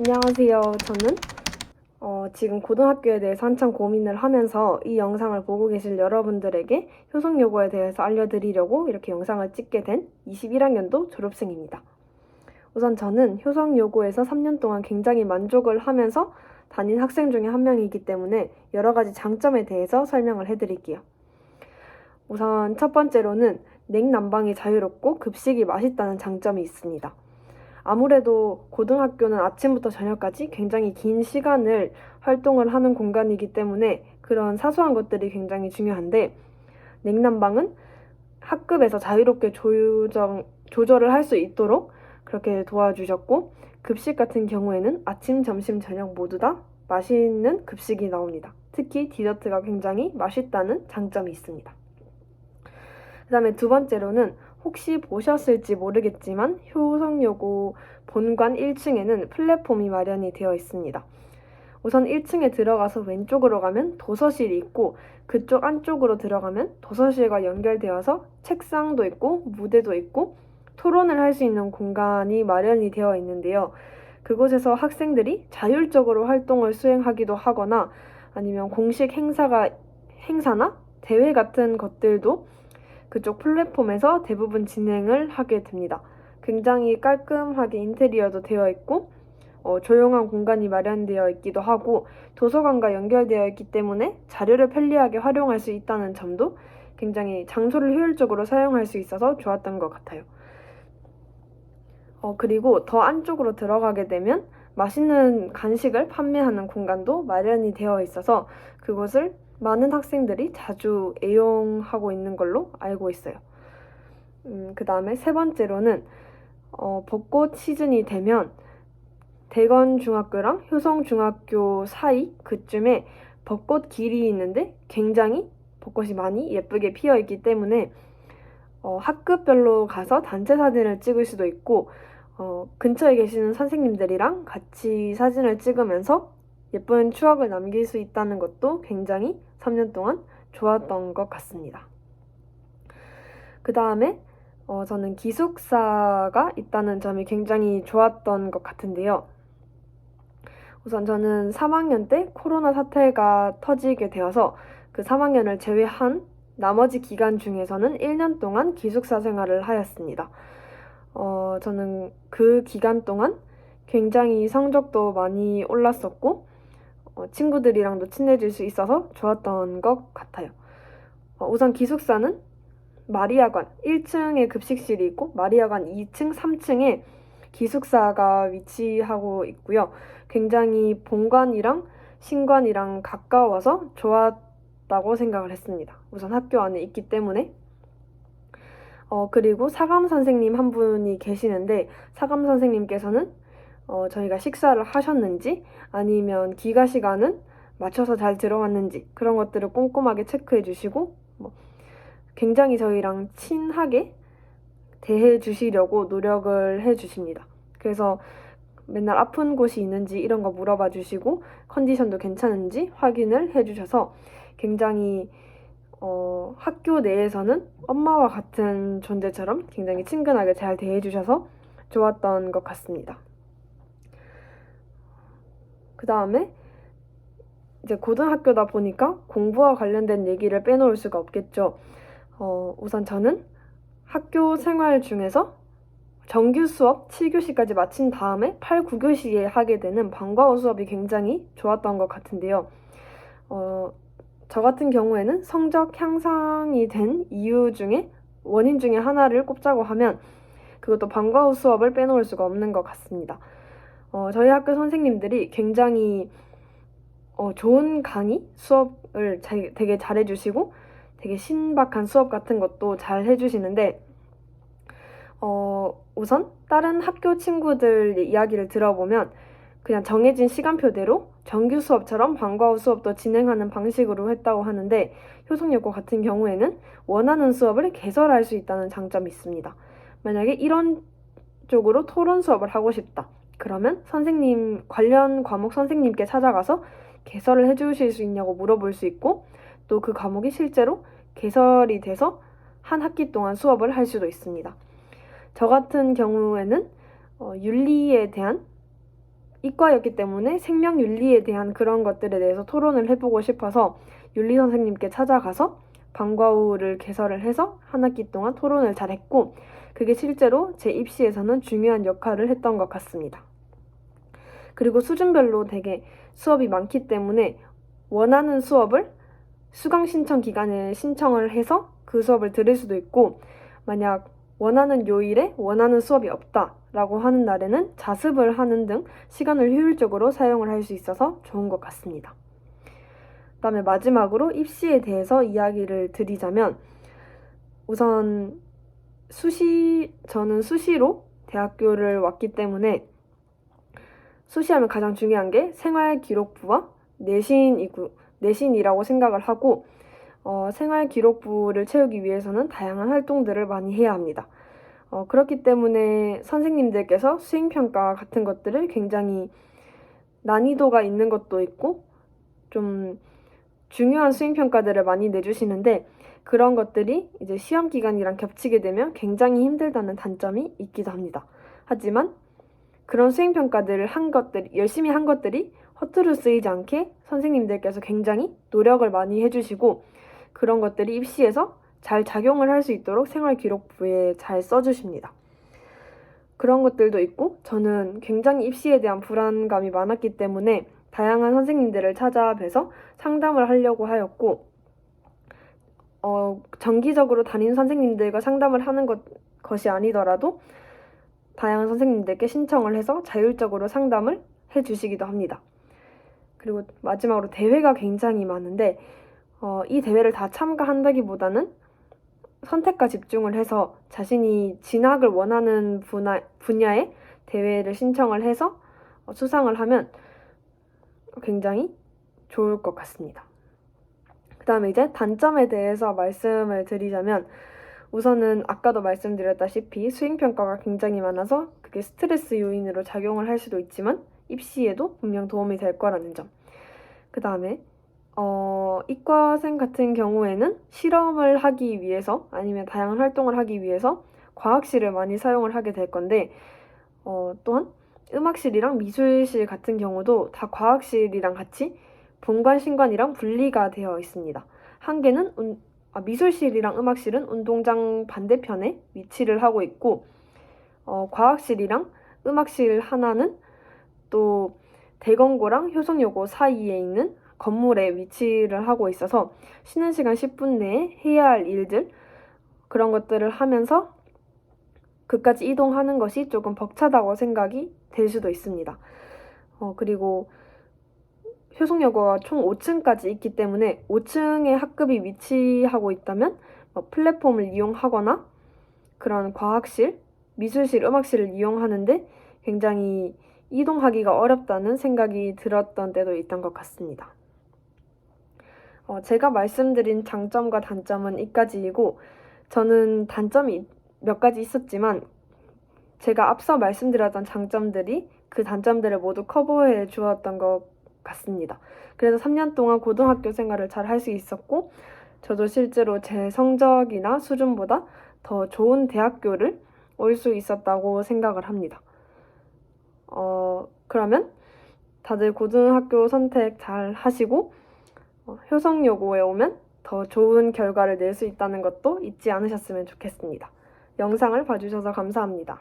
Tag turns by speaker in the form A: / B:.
A: 안녕하세요. 저는 어, 지금 고등학교에 대해서 한참 고민을 하면서 이 영상을 보고 계실 여러분들에게 효성 요구에 대해서 알려드리려고 이렇게 영상을 찍게 된 21학년도 졸업생입니다. 우선 저는 효성 요구에서 3년 동안 굉장히 만족을 하면서 다닌 학생 중에 한 명이기 때문에 여러 가지 장점에 대해서 설명을 해드릴게요. 우선 첫 번째로는 냉난방이 자유롭고 급식이 맛있다는 장점이 있습니다. 아무래도 고등학교는 아침부터 저녁까지 굉장히 긴 시간을 활동을 하는 공간이기 때문에 그런 사소한 것들이 굉장히 중요한데 냉난방은 학급에서 자유롭게 조정, 조절을 할 수 있도록 그렇게 도와주셨고 급식 같은 경우에는 아침, 점심, 저녁 모두 다 맛있는 급식이 나옵니다. 특히 디저트가 굉장히 맛있다는 장점이 있습니다. 그 다음에 두 번째로는 혹시 보셨을지 모르겠지만 효성여고 본관 1층에는 플랫폼이 마련이 되어 있습니다. 우선 1층에 들어가서 왼쪽으로 가면 도서실이 있고 그쪽 안쪽으로 들어가면 도서실과 연결되어서 책상도 있고 무대도 있고 토론을 할 수 있는 공간이 마련이 되어 있는데요. 그곳에서 학생들이 자율적으로 활동을 수행하기도 하거나 아니면 공식 행사가 행사나 대회 같은 것들도 그쪽 플랫폼에서 대부분 진행을 하게 됩니다. 굉장히 깔끔하게 인테리어도 되어 있고 어, 조용한 공간이 마련되어 있기도 하고 도서관과 연결되어 있기 때문에 자료를 편리하게 활용할 수 있다는 점도 굉장히 장소를 효율적으로 사용할 수 있어서 좋았던 것 같아요. 어, 그리고 더 안쪽으로 들어가게 되면 맛있는 간식을 판매하는 공간도 마련이 되어 있어서 그곳을 많은 학생들이 자주 애용하고 있는 걸로 알고 있어요. 음, 그 다음에 세 번째로는 어, 벚꽃 시즌이 되면 대건 중학교랑 효성 중학교 사이 그쯤에 벚꽃 길이 있는데 굉장히 벚꽃이 많이 예쁘게 피어 있기 때문에 어, 학급별로 가서 단체 사진을 찍을 수도 있고 어, 근처에 계시는 선생님들이랑 같이 사진을 찍으면서 예쁜 추억을 남길 수 있다는 것도 굉장히 3년 동안 좋았던 것 같습니다. 그 다음에 어, 저는 기숙사가 있다는 점이 굉장히 좋았던 것 같은데요. 우선 저는 3학년 때 코로나 사태가 터지게 되어서 그 3학년을 제외한 나머지 기간 중에서는 1년 동안 기숙사 생활을 하였습니다. 어, 저는 그 기간 동안 굉장히 성적도 많이 올랐었고, 어, 친구들이랑도 친해질 수 있어서 좋았던 것 같아요. 어, 우선 기숙사는 마리아관 1층에 급식실이 있고 마리아관 2층, 3층에 기숙사가 위치하고 있고요. 굉장히 본관이랑 신관이랑 가까워서 좋았다고 생각을 했습니다. 우선 학교 안에 있기 때문에. 어, 그리고 사감 선생님 한 분이 계시는데 사감 선생님께서는 어, 저희가 식사를 하셨는지 아니면 기가 시간은 맞춰서 잘 들어왔는지 그런 것들을 꼼꼼하게 체크해 주시고 뭐 굉장히 저희랑 친하게 대해 주시려고 노력을 해 주십니다. 그래서 맨날 아픈 곳이 있는지 이런 거 물어봐 주시고 컨디션도 괜찮은지 확인을 해 주셔서 굉장히 어, 학교 내에서는 엄마와 같은 존재처럼 굉장히 친근하게 잘 대해 주셔서 좋았던 것 같습니다. 그 다음에 이제 고등학교다 보니까 공부와 관련된 얘기를 빼놓을 수가 없겠죠. 어, 우선 저는 학교 생활 중에서 정규 수업 7교시까지 마친 다음에 8, 9교시에 하게 되는 방과후 수업이 굉장히 좋았던 것 같은데요. 어, 저 같은 경우에는 성적 향상이 된 이유 중에 원인 중에 하나를 꼽자고 하면 그것도 방과후 수업을 빼놓을 수가 없는 것 같습니다. 어, 저희 학교 선생님들이 굉장히 어, 좋은 강의 수업을 자, 되게 잘 해주시고 되게 신박한 수업 같은 것도 잘 해주시는데 어, 우선 다른 학교 친구들 이야기를 들어보면 그냥 정해진 시간표대로 정규 수업처럼 방과 후 수업도 진행하는 방식으로 했다고 하는데 효성여고 같은 경우에는 원하는 수업을 개설할 수 있다는 장점이 있습니다. 만약에 이런 쪽으로 토론 수업을 하고 싶다. 그러면 선생님 관련 과목 선생님께 찾아가서 개설을 해주실 수 있냐고 물어볼 수 있고 또 그 과목이 실제로 개설이 돼서 한 학기 동안 수업을 할 수도 있습니다. 저 같은 경우에는 어, 윤리에 대한 이과였기 때문에 생명 윤리에 대한 그런 것들에 대해서 토론을 해보고 싶어서 윤리 선생님께 찾아가서 방과 후를 개설을 해서 한 학기 동안 토론을 잘했고 그게 실제로 제 입시에서는 중요한 역할을 했던 것 같습니다. 그리고 수준별로 되게 수업이 많기 때문에 원하는 수업을 수강 신청 기간에 신청을 해서 그 수업을 들을 수도 있고 만약 원하는 요일에 원하는 수업이 없다라고 하는 날에는 자습을 하는 등 시간을 효율적으로 사용을 할 수 있어서 좋은 것 같습니다. 그다음에 마지막으로 입시에 대해서 이야기를 드리자면 우선 수시 저는 수시로 대학교를 왔기 때문에 수시하면 가장 중요한 게 생활 기록부와 내신이고 내신이라고 생각을 하고 어, 생활 기록부를 채우기 위해서는 다양한 활동들을 많이 해야 합니다. 어, 그렇기 때문에 선생님들께서 수행평가 같은 것들을 굉장히 난이도가 있는 것도 있고 좀 중요한 수행평가들을 많이 내주시는데 그런 것들이 이제 시험 기간이랑 겹치게 되면 굉장히 힘들다는 단점이 있기도 합니다. 하지만 그런 수행평가들을 한 것들이 열심히 한 것들이 허투루 쓰이지 않게 선생님들께서 굉장히 노력을 많이 해주시고 그런 것들이 입시에서 잘 작용을 할 수 있도록 생활기록부에 잘 써주십니다. 그런 것들도 있고 저는 굉장히 입시에 대한 불안감이 많았기 때문에 다양한 선생님들을 찾아뵈서 상담을 하려고 하였고 어, 정기적으로 담임 선생님들과 상담을 하는 것, 것이 아니더라도 다양한 선생님들께 신청을 해서 자율적으로 상담을 해 주시기도 합니다. 그리고 마지막으로 대회가 굉장히 많은데 어, 이 대회를 다 참가한다기보다는 선택과 집중을 해서 자신이 진학을 원하는 분야, 분야의 대회를 신청을 해서 어, 수상을 하면 굉장히 좋을 것 같습니다. 그 다음에 이제 단점에 대해서 말씀을 드리자면 우선은 아까도 말씀드렸다시피 수행평가가 굉장히 많아서 그게 스트레스 요인으로 작용을 할 수도 있지만 입시에도 분명 도움이 될 거라는 점. 그 다음에 어, 이과생 같은 경우에는 실험을 하기 위해서 아니면 다양한 활동을 하기 위해서 과학실을 많이 사용을 하게 될 건데 어, 또한 음악실이랑 미술실 같은 경우도 다 과학실이랑 같이 본관, 신관이랑 분리가 되어 있습니다. 한 개는 운, 아, 미술실이랑 음악실은 운동장 반대편에 위치를 하고 있고 어, 과학실이랑 음악실 하나는 또 대건고랑 효성여고 사이에 있는 건물에 위치를 하고 있어서 쉬는 시간 10분 내에 해야 할 일들 그런 것들을 하면서 그까지 이동하는 것이 조금 벅차다고 생각이 될 수도 있습니다. 어, 그리고 효성여고가 총 5층까지 있기 때문에 5층에 학급이 위치하고 있다면 어, 플랫폼을 이용하거나 그런 과학실, 미술실, 음악실을 이용하는데 굉장히 이동하기가 어렵다는 생각이 들었던 때도 있던 것 같습니다. 어, 제가 말씀드린 장점과 단점은 이까지이고 저는 단점이 몇 가지 있었지만 제가 앞서 말씀드렸던 장점들이 그 단점들을 모두 커버해 주었던 것 같습니다. 그래서 3년 동안 고등학교 생활을 잘 할 수 있었고 저도 실제로 제 성적이나 수준보다 더 좋은 대학교를 올 수 있었다고 생각을 합니다. 어, 그러면 다들 고등학교 선택 잘 하시고 어, 효성여고에 오면 더 좋은 결과를 낼 수 있다는 것도 잊지 않으셨으면 좋겠습니다. 영상을 봐주셔서 감사합니다.